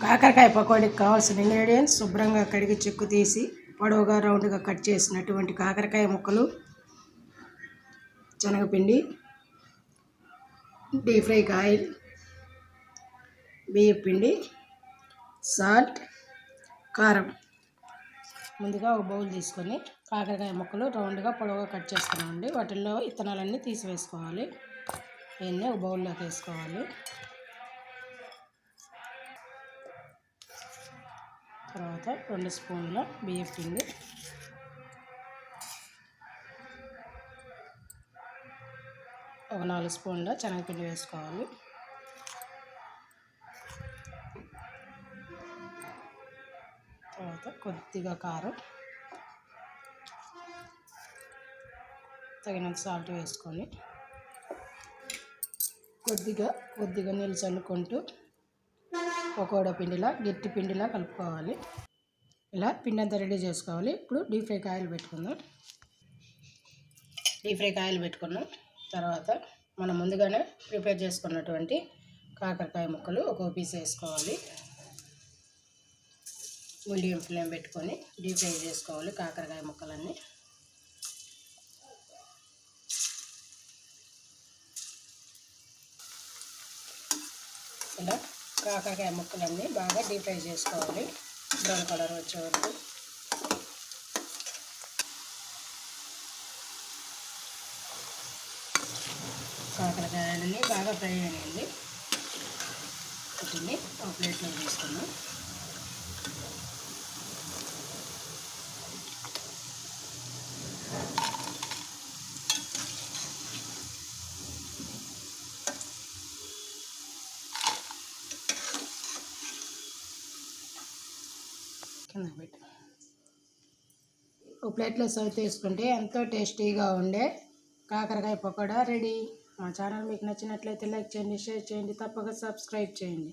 కాకరకాయ పకోడీకి కావాల్సిన ఇంగ్రీడియంట్స్ శుభ్రంగా కడిగి చెక్కు తీసి పొడవుగా రౌండ్గా కట్ చేసినటువంటి కాకరకాయ ముక్కలు శనగపిండి డీప్ ఫ్రైకి ఆయిల్ బియ్య పిండి సాల్ట్ కారం. ముందుగా ఒక బౌల్ తీసుకొని కాకరకాయ ముక్కలు రౌండ్గా పొడవుగా కట్ చేసుకున్నామండి వాటిల్లో ఇత్తనాలన్నీ తీసివేసుకోవాలి. ఇవన్నీ ఒక బౌల్లోకి వేసుకోవాలి. తర్వాత రెండు స్పూన్ల బియ్యం పిండి. ఒక నాలుగు స్పూన్ల శనగపిండి వేసుకోవాలి. తర్వాత కొద్దిగా కారం. తగినంత సాల్ట్ వేసుకొని కొద్దిగా కొద్దిగా నీళ్ళు చల్లుకుంటూ పకోడా పిండిలా గట్టి పిండిలా కలుపుకోవాలి. ఇలా పిండి అంతా రెడీ చేసుకోవాలి. ఇప్పుడు డీప్ ఫ్రైకి ఆయిల్ పెట్టుకుందాం. డీప్ ఫ్రైకి ఆయిల్ పెట్టుకున్నాం. తర్వాత మనం ముందుగానే ప్రిపేర్ చేసుకున్నటువంటి కాకరకాయ ముక్కలు ఒక పీస్ వేసుకోవాలి. మీడియం ఫ్లేమ్ పెట్టుకొని డీప్ ఫ్రై చేసుకోవాలి కాకరకాయ ముక్కలన్నీ. ఇలా కాకరకాయ ముక్కలన్నీ బాగా డీప్ ఫ్రై చేసుకోవాలి. బ్రౌన్ కలర్ వచ్చే వరకు. కాకరకాయలన్నీ బాగా ఫ్రై అయ్యింది వీటిని ఒక ప్లేట్లో తీసుకున్నాం కింద పెట్టు. ఒక ప్లేట్లో సర్వ్ చేసుకుంటే ఎంతో టేస్టీగా ఉండే కాకరకాయ పకోడా రెడీ. మా ఛానల్ మీకు నచ్చినట్లయితే లైక్ చేయండి షేర్ చేయండి తప్పక సబ్స్క్రైబ్ చేయండి.